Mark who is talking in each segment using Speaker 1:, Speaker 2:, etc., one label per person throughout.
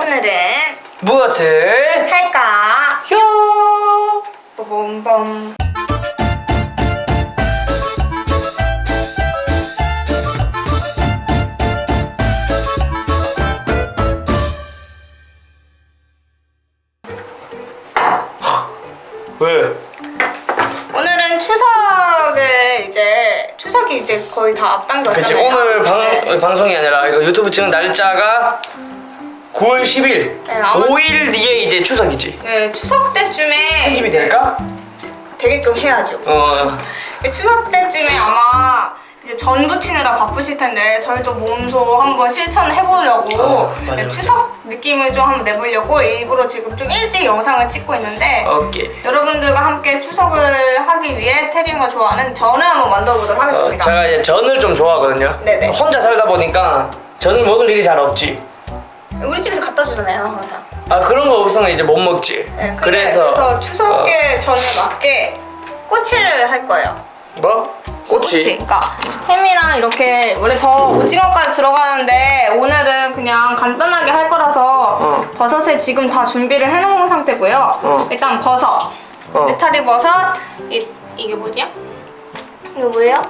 Speaker 1: 오늘은
Speaker 2: 무엇을
Speaker 1: 할까?
Speaker 2: 요
Speaker 1: 뽀bom범
Speaker 2: 왜?
Speaker 1: 오늘은 추석을 이제 추석이 이제 거의 다 앞당겼잖아요.
Speaker 2: 그치 오늘 방, 방송이 아니라 이거 유튜브 찍는 날짜가 9월 10일
Speaker 1: 네, 아마-
Speaker 2: 5일 뒤에 이제 추석이지
Speaker 1: 네, 추석 때쯤에
Speaker 2: 편집이 될까?
Speaker 1: 되게끔 해야죠.
Speaker 2: 어
Speaker 1: 추석 때쯤에 아마 이제 전 부치느라 바쁘실 텐데 저희도 몸소 한번 실천을 해보려고
Speaker 2: 어, 맞아요.
Speaker 1: 추석 느낌을 좀 한번 내보려고 일부러 지금 좀 일찍 영상을 찍고 있는데
Speaker 2: 오케이
Speaker 1: 여러분들과 함께 추석을 하기 위해 태림과 좋아하는 전을 한번 만들어 보도록
Speaker 2: 어,
Speaker 1: 하겠습니다.
Speaker 2: 제가 이제 전을 좀 좋아하거든요
Speaker 1: 네네.
Speaker 2: 혼자 살다 보니까 전을 먹을 일이 잘 없지
Speaker 1: 우리 집에서 갖다 주잖아요, 항상.
Speaker 2: 아 그런 거 없으면 이제 못 먹지
Speaker 1: 네, 근데
Speaker 2: 그래서
Speaker 1: 그래서 추석에 전에 맞게 꼬치를 할 거예요.
Speaker 2: 뭐? 꼬치
Speaker 1: 꼬치. 그러니까 햄이랑 이렇게 원래 더 오징어까지 들어가는데 오늘은 그냥 간단하게 할 거라서
Speaker 2: 어.
Speaker 1: 버섯을 지금 다 준비를 해놓은 상태고요.
Speaker 2: 어.
Speaker 1: 일단 버섯,
Speaker 2: 어.
Speaker 1: 느타리 버섯, 이 이게 뭐냐? 이거 뭐예요?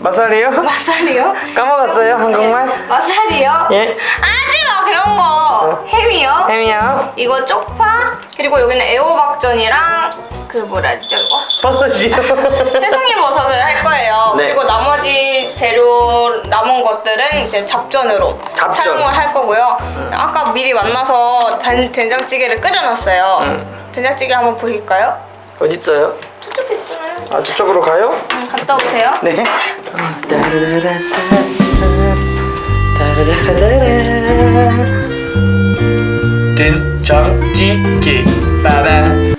Speaker 2: 맛살이요?
Speaker 1: 맛살이요?
Speaker 2: 까먹었어요 한국말?
Speaker 1: 맛살이요? 예하 그런 거. 햄이요?
Speaker 2: 햄이요?
Speaker 1: 이거 쪽파 그리고 여기는 애호박전이랑 그 뭐라 하지 이거?
Speaker 2: 버섯이요?
Speaker 1: 세상의 버섯을 할 거예요.
Speaker 2: 네.
Speaker 1: 그리고 나머지 재료 남은 것들은 이제 잡전으로
Speaker 2: 잡전.
Speaker 1: 사용을 할 거고요. 아까 미리 만나서 된, 된장찌개를 끓여놨어요.
Speaker 2: 음.
Speaker 1: 된장찌개 한번 보실까요?
Speaker 2: 어딨어요?
Speaker 1: 저쪽에 있잖아요.
Speaker 2: 아 저쪽으로 가요?
Speaker 1: 음, 갔다 오세요.
Speaker 2: 네. 된장찌개 따단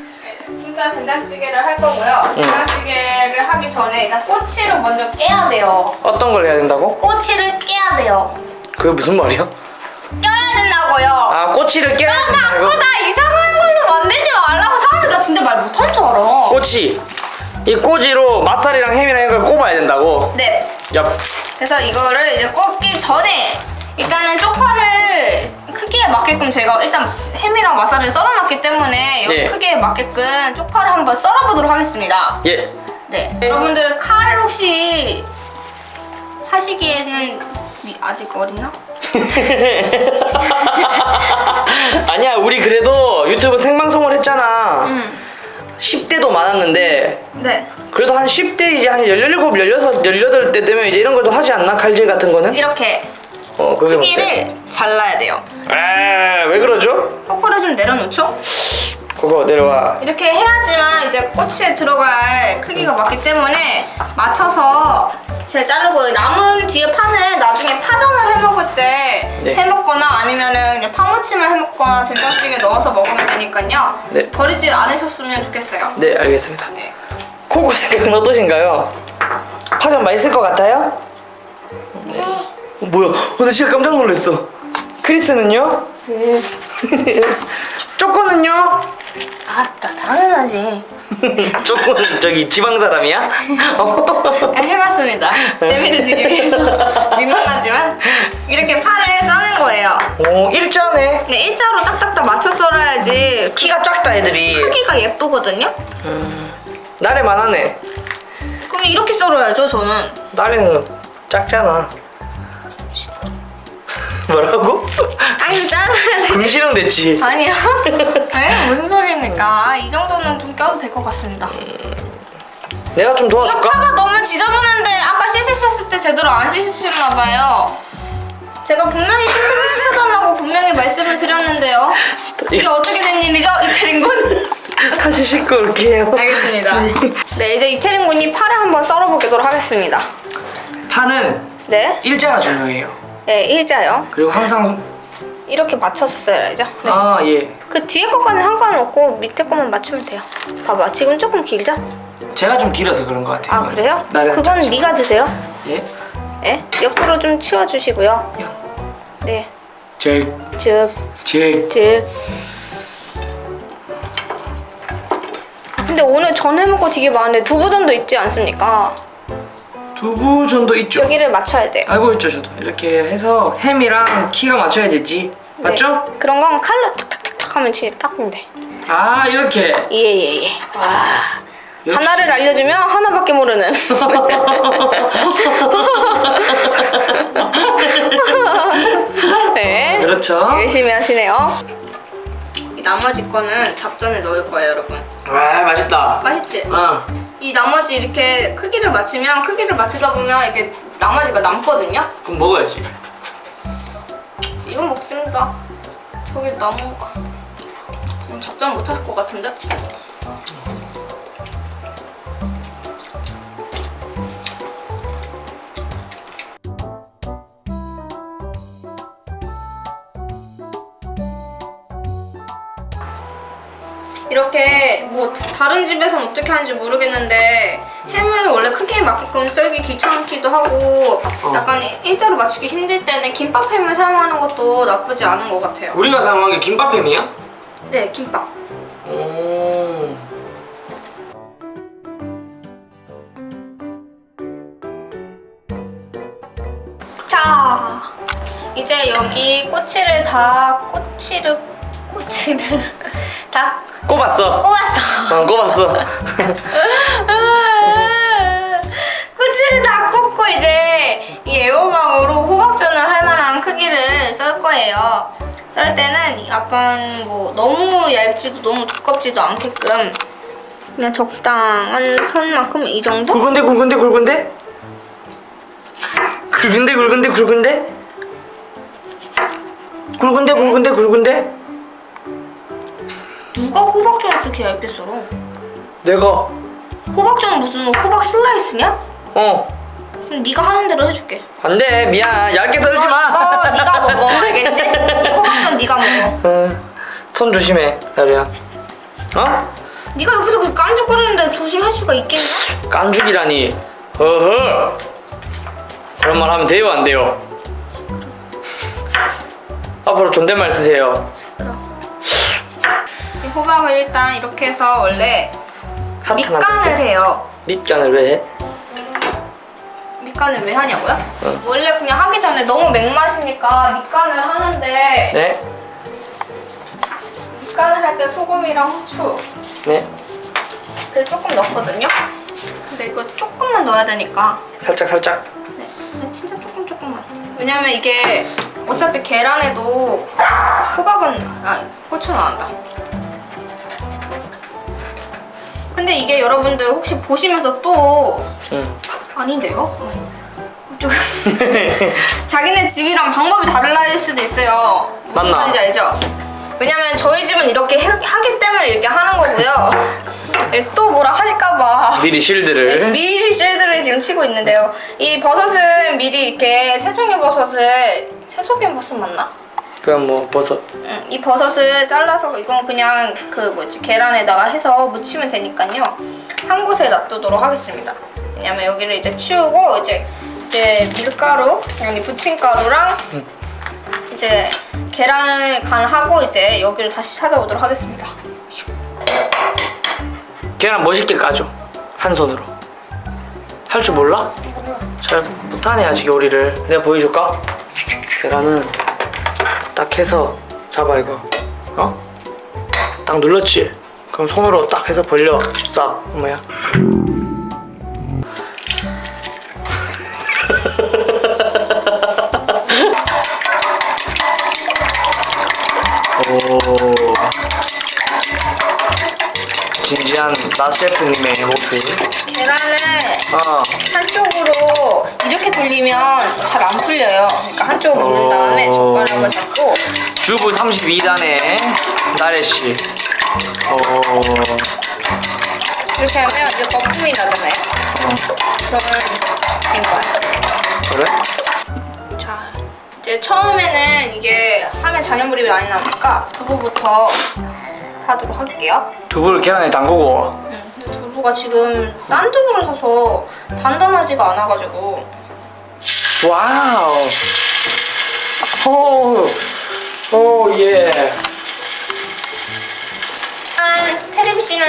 Speaker 1: 일단 된장찌개를 할 거고요. 된장찌개를 하기 전에 일단 꼬치를 먼저 깨야 돼요.
Speaker 2: 어떤 걸 해야 된다고?
Speaker 1: 꼬치를 깨야 돼요.
Speaker 2: 그게 무슨 말이야?
Speaker 1: 껴야 된다고요.
Speaker 2: 아 꼬치를 깨야
Speaker 1: 자꾸
Speaker 2: 된다고?
Speaker 1: 나 이상한 걸로 만들지 말라고 사람들 나 진짜 말 못할 줄 알아.
Speaker 2: 꼬치 이 꼬지로 맛살이랑 햄이랑 이걸 꼽아야 된다고
Speaker 1: 네.
Speaker 2: 야
Speaker 1: 그래서 이거를 이제 꽂기 전에 일단은 쪽파를 크기에 맞게끔 제가 일단 햄이랑 맛살을 썰어놨기 때문에 여기
Speaker 2: 네.
Speaker 1: 크기에 맞게끔 쪽파를 한번 썰어보도록 하겠습니다.
Speaker 2: 예.
Speaker 1: 네. 여러분들은 칼 혹시 하시기에는 미- 아직 어리나?
Speaker 2: 아니야 우리 그래도 유튜브 생방송을 했잖아
Speaker 1: 음.
Speaker 2: 10대도 많았는데
Speaker 1: 네.
Speaker 2: 그래도 한 10대 이제 한 17, 16, 18대 되면 이제 이런 것도 하지 않나? 칼질 같은 거는?
Speaker 1: 이렇게
Speaker 2: 어 그게?
Speaker 1: 크기를 잘라야 돼요.
Speaker 2: 에왜 그러죠?
Speaker 1: 포크를 좀 내려놓죠?
Speaker 2: 그거 내려와
Speaker 1: 이렇게 해야지만 이제 꼬치에 들어갈 크기가 맞기 때문에 맞춰서 제 자르고 남은 뒤에 파는 나중에 파전을 해 먹을 때
Speaker 2: 네.
Speaker 1: 해 먹거나 아니면은 그냥 파무침을 해 먹거나 된장찌개 넣어서 먹으면 되니까요.
Speaker 2: 네.
Speaker 1: 버리지 않으셨으면 좋겠어요.
Speaker 2: 네 알겠습니다
Speaker 1: 네.
Speaker 2: 코고 생각은 어떠신가요? 파전 맛있을 것 같아요? 어, 뭐야 어, 나 진짜 깜짝 놀랐어 크리스는요?
Speaker 1: 네.
Speaker 2: 쪼꼬는요?
Speaker 1: 아따 당연하지.
Speaker 2: 쪼꼬는 저기 지방 사람이야? 어?
Speaker 1: 네, 해봤습니다. 재미를 주기 위해서 민망하지만 이렇게 파를 써는 거예요.
Speaker 2: 오 일자네
Speaker 1: 근데 일자로 딱딱딱 맞춰 썰어야지
Speaker 2: 키가 작다 애들이
Speaker 1: 크기가 예쁘거든요.
Speaker 2: 나래만 하네
Speaker 1: 그럼 이렇게 썰어야죠, 저는.
Speaker 2: 나래는 작잖아 뭐라고?
Speaker 1: 아니, 잘라야 돼.
Speaker 2: 금시름 됐지
Speaker 1: 아니요. 에이, 무슨 소리입니까? 이 정도는 좀 껴도 될 것 같습니다.
Speaker 2: 내가 좀
Speaker 1: 이거
Speaker 2: 도와줄까?
Speaker 1: 파가 너무 지저분한데 아까 씻으셨을 때 제대로 안 씻으셨나 봐요. 제가 분명히 깨끗이 씻어달라고 분명히 말씀을 드렸는데요. 이게 어떻게 된 일이죠, 이태린 군?
Speaker 2: 다시 씻고 올게요
Speaker 1: 알겠습니다. 네, 이제 이태린 군이 파를 한번 썰어보도록 하겠습니다.
Speaker 2: 파는
Speaker 1: 네,
Speaker 2: 일자가 중요해요
Speaker 1: 네, 일자요.
Speaker 2: 그리고 항상
Speaker 1: 이렇게 맞춰서 써야죠. 네.
Speaker 2: 아 예
Speaker 1: 그 뒤에 것과는 상관없고 밑에 것만 맞추면 돼요. 봐봐, 지금 조금 길죠?
Speaker 2: 제가 좀 길어서 그런 것 같아요
Speaker 1: 아 그래요? 그건 네가 드세요.
Speaker 2: 예?
Speaker 1: 예? 옆으로 좀 치워주시고요. 네,
Speaker 2: 제,
Speaker 1: 즉,
Speaker 2: 제
Speaker 1: 즉. 근데 오늘 전 해먹은 거 되게 많은데 두부전도 있지 않습니까?
Speaker 2: 두부전도 있죠
Speaker 1: 여기를 맞춰야 돼요.
Speaker 2: 알고 있죠 저도 이렇게 해서 햄이랑 키가 맞춰야 되지 맞죠?
Speaker 1: 그런 건 칼로 탁탁탁탁 하면 진짜 돼.
Speaker 2: 아 이렇게
Speaker 1: 예예예. 와.
Speaker 2: 역시.
Speaker 1: 하나를 알려주면 하나밖에 모르는. 네.
Speaker 2: 그렇죠.
Speaker 1: 열심히 하시네요. 이 나머지 거는 잡전에 넣을 거예요, 여러분.
Speaker 2: 와 맛있다.
Speaker 1: 맛있지?
Speaker 2: 어.
Speaker 1: 이 나머지 이렇게 크기를 맞추면 크기를 맞추다 보면 이렇게 나머지가 남거든요.
Speaker 2: 그럼 먹어야지.
Speaker 1: 이건 먹습니다. 저기 나무가. 음, 잡전 못 하실 것 같은데? 이렇게 뭐 다른 집에선 어떻게 하는지 모르겠는데 햄을 원래 크기에 맞게끔 썰기 귀찮기도 하고 약간 일자로 맞추기 힘들 때는 김밥 햄을 사용하는 것도 나쁘지 않은 것 같아요.
Speaker 2: 우리가 사용한 게 김밥햄이야?
Speaker 1: 네, 김밥.
Speaker 2: 오.
Speaker 1: 자, 이제 여기 꼬치를 다 꼬치를 꼬치를 다
Speaker 2: 꼽았어.
Speaker 1: 꼬았어.
Speaker 2: 어 꼽았어.
Speaker 1: 꼬치를 다 꽂고 이제 이 애호박으로 호박전을 할 만한 크기를 썰 거예요. 썰 때는 약간 뭐 너무 얇지도 너무 두껍지도 않게끔 그냥 적당한 선만큼 이 정도?
Speaker 2: 굵은데 굵은데 굵은데? 굵은데 굵은데 굵은데? 굵은데 굵은데 굵은데?
Speaker 1: 누가 호박전을 그렇게 얇게 썰어?
Speaker 2: 내가
Speaker 1: 호박전은 무슨 호박 슬라이스냐?
Speaker 2: 어
Speaker 1: 그럼 네가 하는 대로 해줄게.
Speaker 2: 안돼 미안 얇게
Speaker 1: 너
Speaker 2: 썰지
Speaker 1: 이거
Speaker 2: 마.
Speaker 1: 네가 먹어, 알겠지? 이 호박전 네가 먹어.
Speaker 2: 어, 손 조심해 나루야. 어?
Speaker 1: 네가 옆에서 그렇게 깐죽거리는데 조심할 수가 있겠냐?
Speaker 2: 깐죽이라니. 어허. 그런 말 하면 돼요 안 돼요? 앞으로 존댓말 쓰세요.
Speaker 1: 이 호박을 일단 이렇게 해서 원래
Speaker 2: 하트
Speaker 1: 밑간을
Speaker 2: 만들게.
Speaker 1: 해요.
Speaker 2: 밑간을 왜 해?
Speaker 1: 밑간을 왜 하냐고요?
Speaker 2: 어.
Speaker 1: 원래 그냥 하기 전에 너무 맹맛이니까 밑간을 하는데
Speaker 2: 네.
Speaker 1: 밑간을 할 때 소금이랑 후추
Speaker 2: 네.
Speaker 1: 그래서 조금 넣거든요. 근데 이거 조금만 넣어야 되니까
Speaker 2: 살짝 살짝.
Speaker 1: 네, 그냥 진짜 조금 조금만. 왜냐면 이게 어차피 계란에도 호박은 아 고추는 안 한다. 근데 이게 여러분들 혹시 보시면서 또
Speaker 2: 응.
Speaker 1: 아닌데요? 이쪽에서 자기네 집이랑 방법이 다를 수도 있어요. 무슨
Speaker 2: 맞나?
Speaker 1: 말인지 알죠? 왜냐면 저희 집은 이렇게 해- 하기 때문에 이렇게 하는 거고요. 또 뭐라 할까봐.
Speaker 2: 미리 실드를.
Speaker 1: 네, 미리 셀드를 지금 치고 있는데요. 이 버섯은 미리 이렇게 새송이 버섯을 새송이 버섯 맞나?
Speaker 2: 그럼 뭐 버섯.
Speaker 1: 응, 이 버섯을 잘라서 이건 그냥 그 뭐지 계란에다가 해서 무치면 되니까요. 한 곳에 놔두도록 하겠습니다. 왜냐면 여기를 이제 치우고 이제 이제 밀가루, 아니 부침가루랑 이제 계란을 간하고 이제 여기를 다시 찾아오도록 하겠습니다.
Speaker 2: 계란 멋있게 까줘. 한 손으로. 할줄 몰라? 잘 못하네 아직 요리를. 내가 보여줄까? 계란은 딱 해서 잡아 이거. 어? 딱 눌렀지? 그럼 손으로 딱 해서 벌려. 싹. 뭐야? 오. 진지한 나 셰프님의 모습.
Speaker 1: 계란을
Speaker 2: 어.
Speaker 1: 한쪽으로 이렇게 돌리면 잘 안 풀려요. 그러니까 올린 다음에
Speaker 2: 어.
Speaker 1: 젓가락을 잡고
Speaker 2: 주부 32단의 나래씨. 오.
Speaker 1: 이렇게 하면 이제 거품이 나잖아요. 그러면 된 거야.
Speaker 2: 그래?
Speaker 1: 자, 이제 처음에는 이게 하면 잔여물이 많이 나니까 두부부터 하도록 할게요.
Speaker 2: 두부를 계란에 담그고.
Speaker 1: 음, 근데 두부가 지금 싼 두부를 사서 단단하지가 않아가지고
Speaker 2: 와우. 오. 오, 예.
Speaker 1: 한 테레비씨 씨는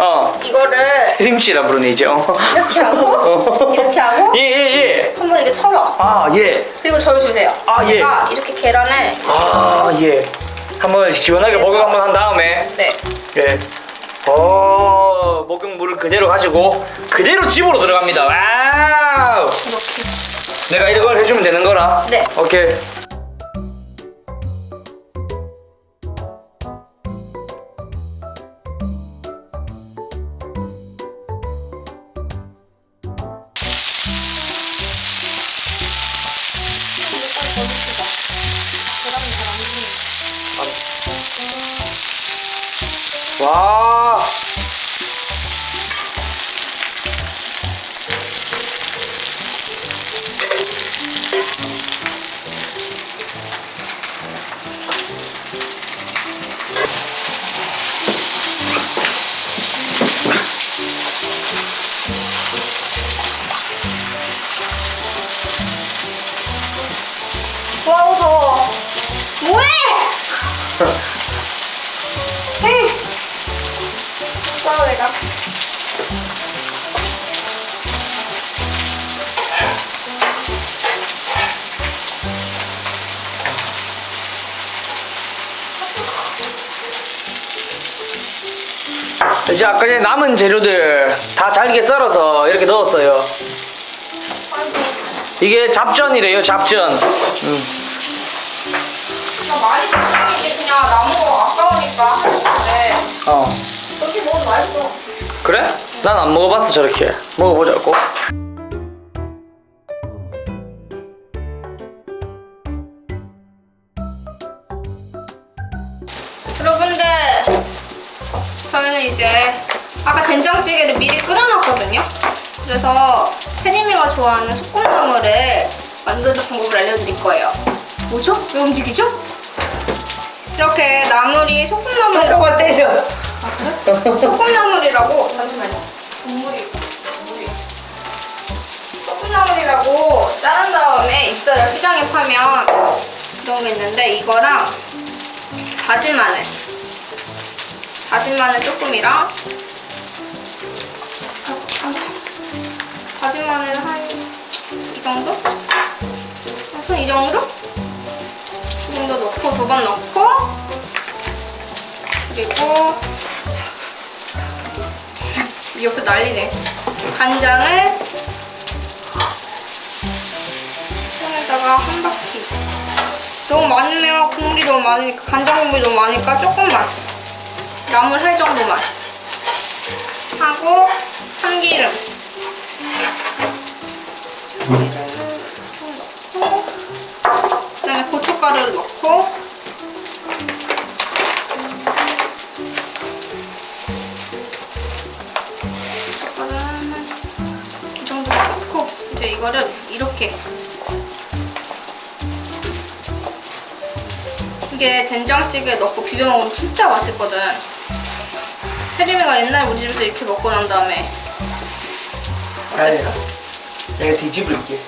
Speaker 2: 어.
Speaker 1: 이거를
Speaker 2: 림씨라 부르네 이제. 어.
Speaker 1: 이렇게 하고 이렇게 하고
Speaker 2: 예, 예, 예.
Speaker 1: 한번 이렇게 털어.
Speaker 2: 아, 예.
Speaker 1: 그리고 저를 주세요.
Speaker 2: 아, 예.
Speaker 1: 제가 이렇게 계란을
Speaker 2: 아, 예. 한번 시원하게
Speaker 1: 그래서-
Speaker 2: 목욕 한번 한 다음에
Speaker 1: 네.
Speaker 2: 예. 어, 목욕물을 그대로 가지고 그대로 집으로 들어갑니다. 와우.
Speaker 1: 이렇게.
Speaker 2: 내가 이걸 해주면 되는 거라.
Speaker 1: 네.
Speaker 2: 오케이. 이제 아까 전에 남은 재료들 다 잘게 썰어서 이렇게 넣었어요. 이게 잡전이래요, 잡전. 음.
Speaker 1: 많이 그냥 나무 아까우니까. 네.
Speaker 2: 어.
Speaker 1: 그렇게 먹으면 맛있어.
Speaker 2: 그래? 난 안 먹어봤어, 저렇게. 먹어보자고.
Speaker 1: 저희는 이제 아까 된장찌개를 미리 끓여놨거든요. 그래서 태님이가 좋아하는 소꿉나물을 만드는 방법을 알려드릴 거예요. 뭐죠? 왜 움직이죠? 이렇게 나물이 소꿉나물이라고.
Speaker 2: 때려.
Speaker 1: 소꿉나물이라고. 잠시만요. 국물이 국물이. 소꿉나물이라고 자른 다음에 있어요. 시장에 파면 그런 게 있는데 이거랑 다진 마늘 다진 마늘 조금이랑 다진 마늘 한 이 정도? 한 이 정도? 이 정도 넣고 두 번 넣고 그리고 옆에 난리네 간장을 손에다가 한 바퀴 너무 많으면 국물이 너무 많으니까 간장 국물이 너무 많으니까 조금만 나물 할 정도만 하고 참기름 그다음에 고춧가루를 넣고 고춧가루를 한이 정도 넣고 이제 이거를 이렇게 이게 된장찌개에 넣고 비벼 먹으면 진짜 맛있거든. 혜림이가 옛날 우리 집에서 이렇게 먹고 난 다음에 어땠어?
Speaker 2: 내가 뒤집을게.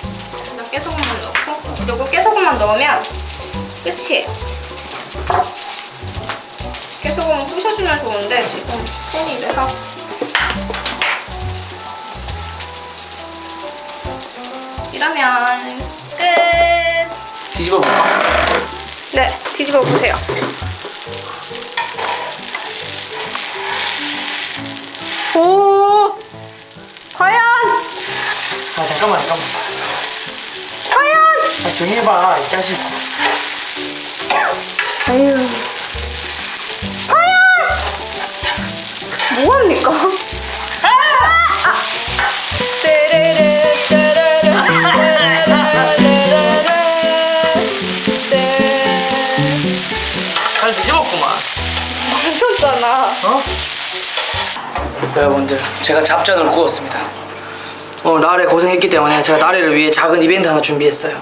Speaker 1: 나 깨소금만 넣고 그리고 깨소금만 넣으면 끝이에요. 깨소금은 부셔주면 좋은데 지금 팬이 이래서 이러면 끝.
Speaker 2: 뒤집어 볼까?
Speaker 1: 네, 뒤집어 보세요. 오, 과연,
Speaker 2: 아, 잠깐만, 잠깐만.
Speaker 1: 과연.
Speaker 2: 아, 조용히 해봐, 이 자식.
Speaker 1: 아유, 과연. 뭐 합니까? 아! 떼레레, 떼레레, 떼레레, 떼레레.
Speaker 2: 잘 뒤집었구만.
Speaker 1: 하셨잖아.
Speaker 2: 어? 여러분들, 제가 잡전을 구웠습니다. 오늘 나래 고생했기 때문에 제가 나래를 위해 작은 이벤트 하나 준비했어요.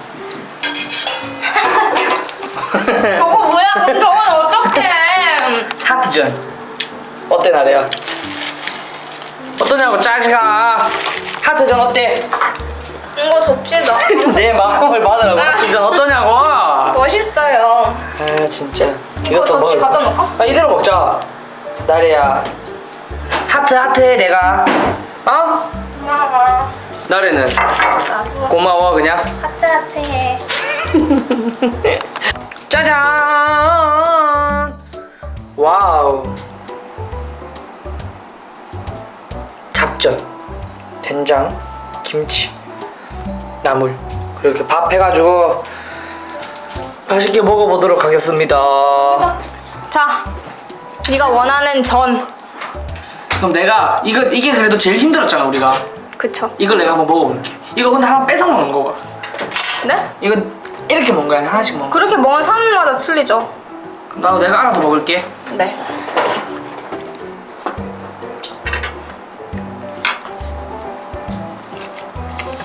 Speaker 1: 저거 뭐야? 그럼 저건 어떡해?
Speaker 2: 하트전. 어때, 나래야? 어떠냐고, 짜식아. 하트전 어때?
Speaker 1: 이거 접시다.
Speaker 2: 내 마음을 받으라고. 하트전 어떠냐고?
Speaker 1: 멋있어요.
Speaker 2: 아, 진짜.
Speaker 1: 이거 접시
Speaker 2: 먹을-
Speaker 1: 갖다 놓을까?
Speaker 2: 아, 이대로 먹자. 나래야. 하트 하트 해 내가. 어?
Speaker 1: 고마워.
Speaker 2: 나래는?
Speaker 1: 나도.
Speaker 2: 고마워 그냥?
Speaker 1: 하트 하트 해.
Speaker 2: 짜잔! 와우. 잡전. 된장 김치 나물. 그리고 이렇게 밥 해가지고 맛있게 먹어보도록 하겠습니다.
Speaker 1: 자, 네가 원하는 전.
Speaker 2: 그럼 내가 이거 이게 그래도 제일 힘들었잖아 우리가
Speaker 1: 그쵸?
Speaker 2: 이걸 내가 한번 먹어볼게 이거 근데 하나 뺏어 먹는 거가
Speaker 1: 네?
Speaker 2: 이거 이렇게 먹는 거야 하나씩 먹는 거
Speaker 1: 그렇게 먹은 사람마다 틀리죠.
Speaker 2: 그럼 나도 내가 알아서 먹을게
Speaker 1: 네.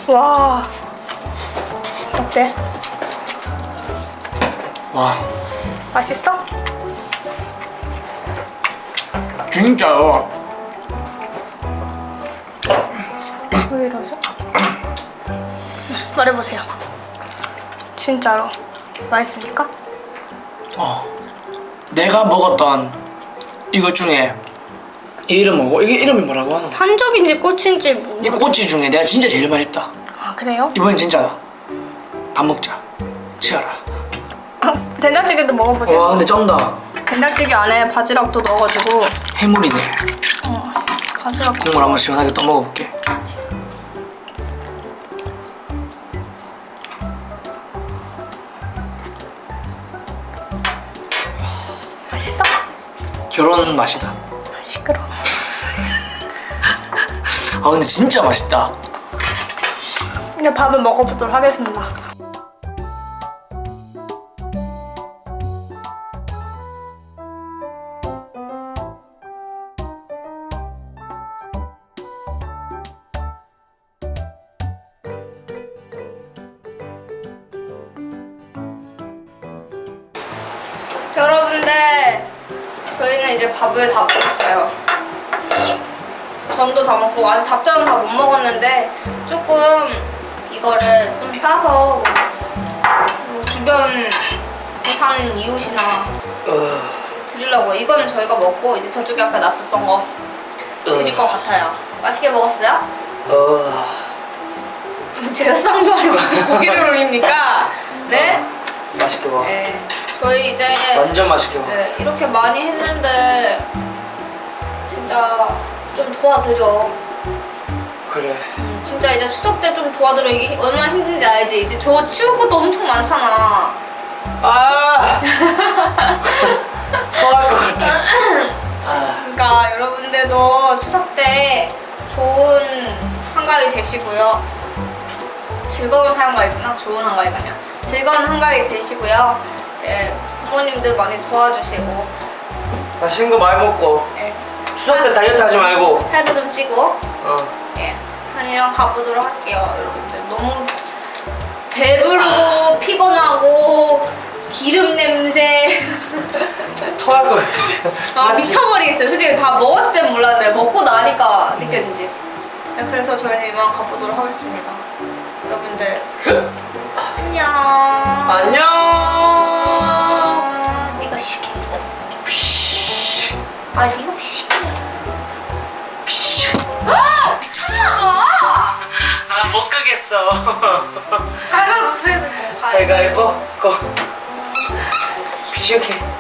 Speaker 1: 와. 어때?
Speaker 2: 와
Speaker 1: 맛있어?
Speaker 2: 진짜요
Speaker 1: 왜 이러죠? 말해보세요. 진짜로 맛있습니까?
Speaker 2: 어 내가 먹었던 이것 중에 이 이름 뭐고? 이게 이름이 뭐라고 거야?
Speaker 1: 산적인지 꽃인지
Speaker 2: 이
Speaker 1: 모르겠...
Speaker 2: 꼬치 중에 내가 진짜 제일 맛있다
Speaker 1: 아 그래요?
Speaker 2: 이번엔 진짜 밥 먹자 치아라
Speaker 1: 아, 된장찌개도 먹어보세요.
Speaker 2: 와 근데 쩐다
Speaker 1: 된장찌개 안에 바지락도 넣어가지고
Speaker 2: 해물이네
Speaker 1: 바지락
Speaker 2: 국물 한번 시원하게 떠 먹어볼게
Speaker 1: 맛있어?
Speaker 2: 결혼 맛이다
Speaker 1: 시끄러.
Speaker 2: 아 근데 진짜 맛있다
Speaker 1: 이제 밥을 먹어보도록 하겠습니다. 밥을 다 먹었어요. 전도 다 먹고 아직 잡전은 다 못 먹었는데 조금 이거를 좀 싸서 뭐 주변 사는 이웃이나 드리려고 이거는 저희가 먹고 이제 저쪽에 아까 놔뒀던 거 드릴 것 같아요. 맛있게 먹었어요?
Speaker 2: 어...
Speaker 1: 제가 쌍도 아니고 무슨 고기를 올립니까? 네?
Speaker 2: 맛있게 먹었어
Speaker 1: 네. 저희 이제
Speaker 2: 완전 맛있게
Speaker 1: 네,
Speaker 2: 먹었어
Speaker 1: 이렇게 많이 했는데 진짜 좀 도와드려.
Speaker 2: 그래
Speaker 1: 진짜 이제 추석 때 좀 도와드려 이게 얼마나 힘든지 알지? 이제 저 치울 것도 엄청 많잖아.
Speaker 2: 아 토할 것 같아 아
Speaker 1: 그러니까 여러분들도 추석 때 좋은 한가위 되시고요. 즐거운 한가위구나. 좋은 한가위가 아니야. 즐거운 한가위 되시고요. 예, 부모님들 많이 도와주시고
Speaker 2: 맛있는 거 많이 먹고
Speaker 1: 예,
Speaker 2: 추석 때 다이어트 하지 말고
Speaker 1: 살도 좀 찌고
Speaker 2: 어
Speaker 1: 예, 저는 가보도록 할게요. 여러분들 너무 배부르고 피곤하고 기름 냄새
Speaker 2: 토할 것 같아 지금
Speaker 1: 아? 미쳐버리겠어요. 솔직히 다 먹었을 땐 몰랐는데 먹고 나니까 느껴지지. 네, 그래서 저희는 이만 가보도록 하겠습니다. 여러분들 안녕.
Speaker 2: 안녕
Speaker 1: 아 시켜. 아 미쳤나봐.
Speaker 2: 아못 가겠어
Speaker 1: 가위바위보 해서 뭐 가위바위보.
Speaker 2: 가위가위보 고 비시오케